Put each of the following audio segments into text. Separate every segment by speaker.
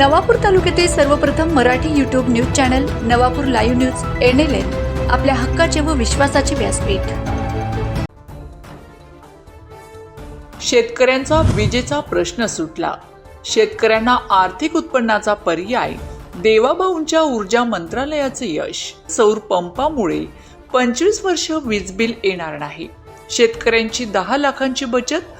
Speaker 1: नवापूर तालुक्यातील सर्वप्रथम Marathi YouTube news channel Navapur live news N L N आपल्या हक्काचे व विश्वासाचे व्यासपीठ.
Speaker 2: शेतकऱ्यांचा विजेचा प्रश्न सुटला. शेतकऱ्यांना आर्थिक उत्पन्नाचा पर्याय देवाभाऊंच्या ऊर्जा मंत्रालयाचे यश. सौर पंपामुळे पंचवीस वर्ष वीज बिल येणार नाही. शेतकऱ्यांची दहा लाखांची बचत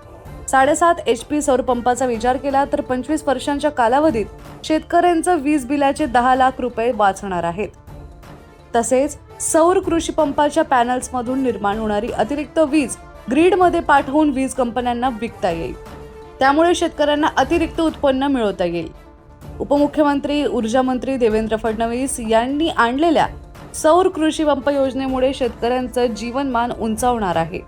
Speaker 3: साडेसात एच पी सौर पंपाचा विचार केला तर पंचवीस वर्षांच्या कालावधीत शेतकऱ्यांचं वीज बिलाचे दहा लाख रुपये वाचणार आहेत. तसेच सौर कृषी पंपाच्या पॅनल्समधून निर्माण होणारी अतिरिक्त वीज ग्रीडमध्ये पाठवून वीज कंपन्यांना विकता येईल. त्यामुळे शेतकऱ्यांना अतिरिक्त उत्पन्न मिळवता येईल. उपमुख्यमंत्री ऊर्जा मंत्री देवेंद्र फडणवीस यांनी आणलेल्या सौर कृषी पंप योजनेमुळे शेतकऱ्यांचं जीवनमान उंचावणार आहे.